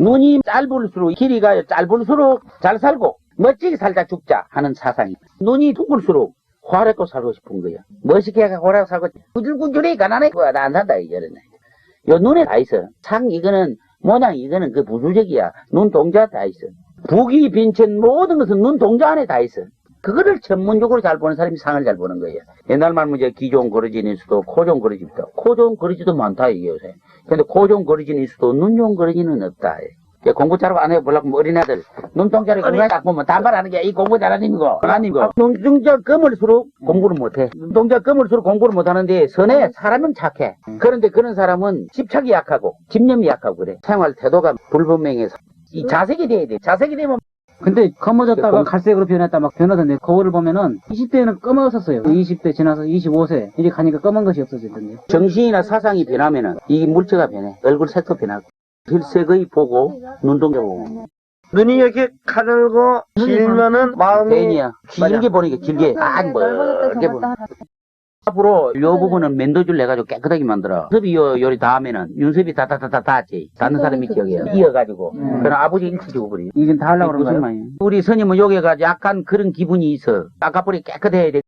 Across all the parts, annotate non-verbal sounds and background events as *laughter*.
눈이 짧을수록 길이가 짧을수록 잘 살고 멋지게 살다 죽자 하는 사상이. 눈이 둥글수록 화려고 살고 싶은 거야. 멋있게 화려고 살고 구질구질해 가난해. 그거 나안 산다 이제는 요 눈에 다 있어. 상 이거는 모양 이거는 그 부수적이야. 눈 동자 다 있어. 북이 빈천 모든 것은 눈 동자 안에 다 있어. 그거를 전문적으로 잘 보는 사람이 상을 잘 보는 거예요. 옛날 말면 이제 기 좋은 거르진일 수도, 코 좋은 거르진도, 코 좋은 거르지도 많다, 이게 요새. 근데 코 좋은 거르진일 수도, 눈 좋은 거르진은 없다. 공부 잘하고 안 해보려고 뭐 어린애들, 눈동자를 공부딱 보면 단발하는 게 이 공부 잘하는 안 님이고. 눈동자 검을수록 공부를 못해. 눈동자 검을수록 공부를 못하는데, 선에 사람은 착해. 그런데 그런 사람은 집착이 약하고, 집념이 약하고 그래. 생활 태도가 불분명해서. 이 자색이 돼야 돼. 자색이 되면 근데 검어졌다가 공- 갈색으로 변했다 막 변하던데 거울을 보면은 20대는 검었었어요. 20대 지나서 25세 이제 가니까 검은 것이 없어졌던데. 정신이나 사상이 변하면은 이 물체가 변해. 얼굴 색도 변하고. 필색의 보고 눈동자 보고. 눈이 이렇게 가늘고 길면은 마음이 개인이야. 길게 보는 게 길게. 아, 멀게 보는. 앞으로 요 부분은 맨도줄 내가지고 깨끗하게 만들어. 윤섭이 요, 요리 다 하면은 윤섭이 다다다다 닿지. 닿는 사람이 기억이야. 이어가지고. 음. 그럼 아버지 일치 주고 버리. 이건 다 하려고 그런 무슨 거예요. 말이야? 우리 스님은 여기가 약간 그런 기분이 있어. 아까뿌리 깨끗해야 돼.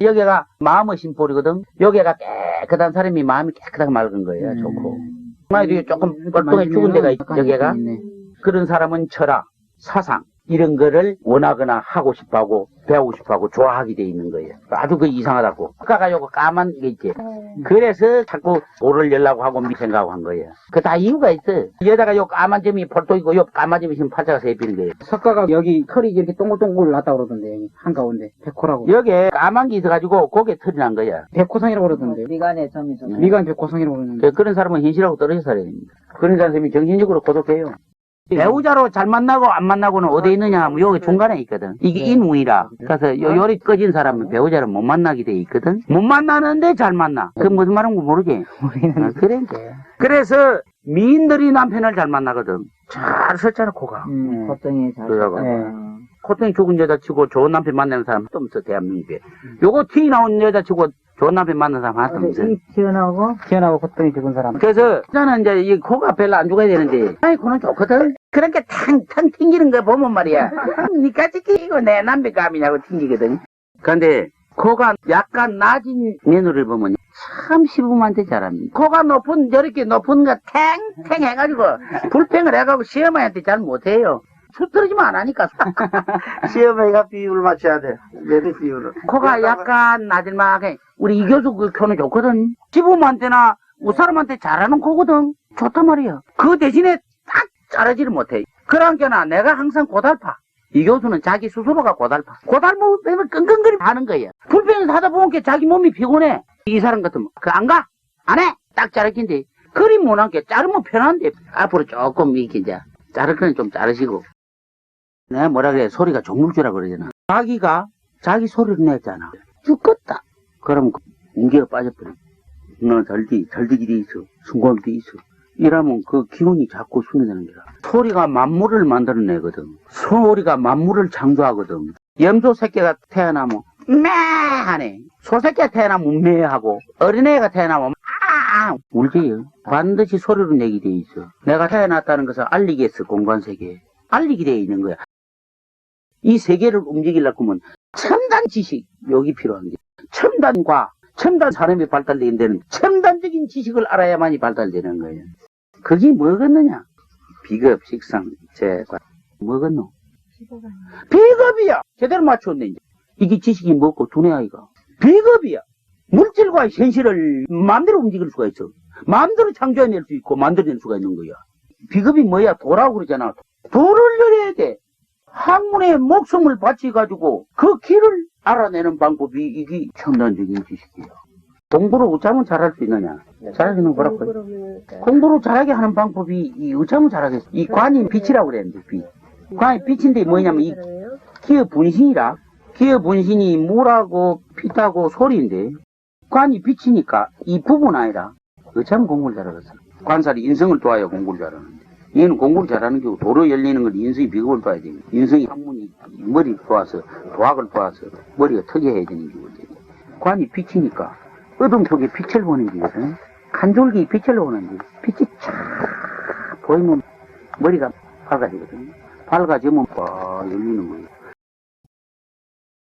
여기가 마음의 심볼이거든. 여기가 깨끗한 사람이 마음이 깨끗하게 맑은 거예요. 음. 좋고. 정말 조금 뻘똥해 죽은 데가 있, 여기가. 그런 사람은 철학, 사상 이런 거를 원하거나 하고 싶어 하고 배우고 싶어 하고 좋아하게 돼 있는 거예요. 아주 그 이상하다고. 아까가 요거 까만 게 있지. 그래서 자꾸 오를 열라고 하고 미 생각하고 한 거예요. 그 다 이유가 있어. 여기다가 요 까만 점이 폴통이고 요 까만 점이 지금 팔자가 세비는 거예요. 석가가 여기 털이 이렇게 동글동글 났다 그러던데 여기 한가운데 백호라고. 여기에 까만 게 있어가지고 고개 털이 난 거야. 백호상이라고 그러던데. 미간에 점이 좀. 미간 백호상이라고 그러는데. 그- 그런 사람은 현실하고 떨어져 살아야 됩니다. 그런 사람이 정신적으로 고독해요. 배우자로 잘 만나고 안 만나고는 어디 있느냐 하면 여기 중간에 있거든. 이게 인운이라. 그래서 요, 요리 꺼진 사람은 배우자를 못 만나게 돼 있거든. 못 만나는데 잘 만나. 그 무슨 말인지 모르지? *laughs* 아, 그래. 그래서 미인들이 남편을 잘 만나거든. 잘 썼잖아, 코가. 음, 걱정이 잘. 그래요. 네. 코통이 죽은 여자치고 좋은 남편 만나는 사람 하나도 없어, 대한민국에. 요거 티 나온 여자치고 좋은 남편 만나는 사람 하나도 없어. 입 튀어나오고. 태어나고 콧등이 죽은 사람. 그래서 저는 이제 이 코가 별로 안 죽어야 되는데 아이 코는 좋거든 그러니까 탕탕 튕기는 거 보면 말이야 니까지 끼고 내 남편감이냐고 튕기거든 그런데 코가 약간 낮은 며느리를 보면 참 시부모한테 잘합니다 코가 높은 저렇게 높은 거 탱탱 해가지고 불평을 해가지고 시어머니한테 잘 못해요 수떨어지면 안 하니까 *laughs* 시어머니가 비율을 맞춰야 돼. 내리 비율을. 코가 약간 나질막해. 우리 이 교수 그 코는 좋거든. 시부모한테나 우 사람한테 잘하는 코거든. 좋단 말이야. 그 대신에 딱 자르지를 못해. 그러니까 내가 항상 고달파. 이 교수는 자기 스스로가 고달파. 고달프면 끙끙거리 하는 거야. 불편해서 하다 보면 자기 몸이 피곤해. 이 사람 같으면 그 안 가? 안 해? 딱 자르긴데. 그리 못한 게 자르면 편한데. 앞으로 조금 이렇게 이제 자를 거는 좀 자르시고. 내가 뭐라 그래 소리가 종물주라 그러잖아. 자기가 자기 소리를 냈잖아. 죽겠다. 그럼 웅기가 빠져버려. 너 절디, 절디기 돼 있어. 돼 있어. 이러면 그 기운이 자꾸 순회되는 거야. 소리가 만물을 만들어내거든. 소리가 만물을 창조하거든. 염소 새끼가 태어나면 매 하네. 소 새끼가 태어나면 매 하고 어린애가 태어나면 아 울지요. 반드시 소리로 내게 돼 있어. 내가 태어났다는 것을 알리겠어 공간 세계에. 알리게 돼 있는 거야. 이 세계를 움직이려고 하면 첨단 지식 여기 필요한 게 첨단과 첨단 산업이 발달되는 데는 첨단적인 지식을 알아야만이 발달되는 거예요. 그게 뭐겠느냐? 비급, 식상, 재관 뭐겠노? 비겁이야. 제대로 맞췄네 이제. 이게 지식이 뭐고 두뇌 아이가 비겁이야. 물질과 현실을 마음대로 움직일 수가 있어. 마음대로 창조해낼 수 있고 만들어낼 수가 있는 거야. 비겁이 뭐야? 도라고 그러잖아. 도를 열어야 돼. 학문에 목숨을 바치가지고 그 길을 알아내는 방법이 이게 첨단적인 지식이에요. 공부를 어쩌면 잘할 수 있느냐? 잘할 수 있는 거라고. 공부를 잘하게 하는 방법이 이 어쩌면 잘하겠어. 이 관이 빛이라고 그랬는데, 빛. 관이 빛인데 뭐냐면 이 기어 분신이라. 기어 분신이 물하고 빛하고 소리인데, 관이 빛이니까 이 부분 아니라 어쩌면 공부를 잘하겠어. 관살이 인성을 도와야 공부를 잘하는데. 얘는 공부를 잘하는 게 도로 열리는 건 인성이 비겁을 봐야 돼. 인성이 학문이 머리를 도와서 도학을 도와서 머리가 특이해야 되는 거거든. 관이 빛이니까 어둠 속에 빛을 보는 거거든. 한 줄기 빛을 보는데 빛이 쫙 보이면 머리가 밝아지거든요. 밝아지면 와 열리는 거예요.